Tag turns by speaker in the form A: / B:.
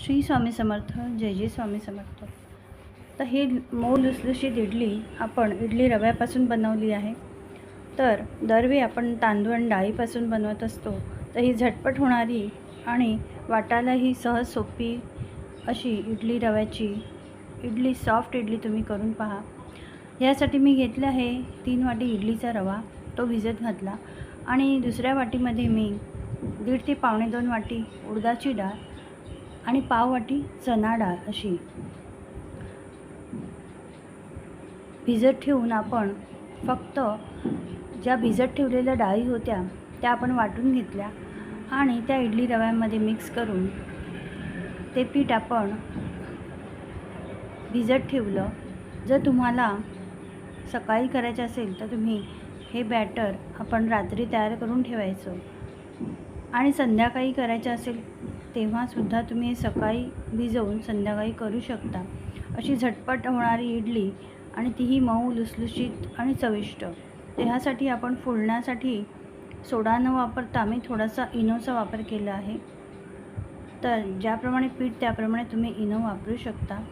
A: श्री स्वामी समर्थ जय जय स्वामी समर्थ. तर ही मऊ लुसलुशीत इडली आपण इडली रव्यापासून बनवली आहे. तर दरवेळी आपण तांदूळ आणि डाळीपासून बनवत असतो. तर ही झटपट होणारी आणि वाटायलाही सहज सोपी अशी इडली रव्याची इडली सॉफ्ट इडली तुम्ही करून पहा. यासाठी मी घेतलं आहे तीन वाटी इडलीचा रवा तो भिजत घातला. आणि दुसऱ्या वाटीमध्ये मी दीड ते पावणे दोन वाटी उडदाची डाळ आणि पाव वाटी चणा डाळ अशी. भिजत ठेवून आपण फक्त ज्या भिजत ठेवलेल्या डाळी होत्या त्या आपण वाटून घेतल्या आणि त्या इडली रव्यामध्ये मिक्स करून ते पीठ आपण भिजत ठेवलं. जर तुम्हाला सकाळी करायचं असेल तर तुम्ही हे बॅटर आपण रात्री तयार करून ठेवायचं. आणि संध्याकाळी करायचं असेल तेव्हासुद्धा तुम्ही सकाळी भिजवून संध्याकाळी करू शकता. अशी झटपट होणारी इडली आणि तीही मऊ लुसलुशीत आणि चविष्ट. त्यासाठी ह्यासाठी आपण फुलण्यासाठी सोडा न वापरता मी थोडासा इनोचा वापर केला आहे. तर ज्याप्रमाणे पीठ त्याप्रमाणे तुम्ही इनो वापरू शकता.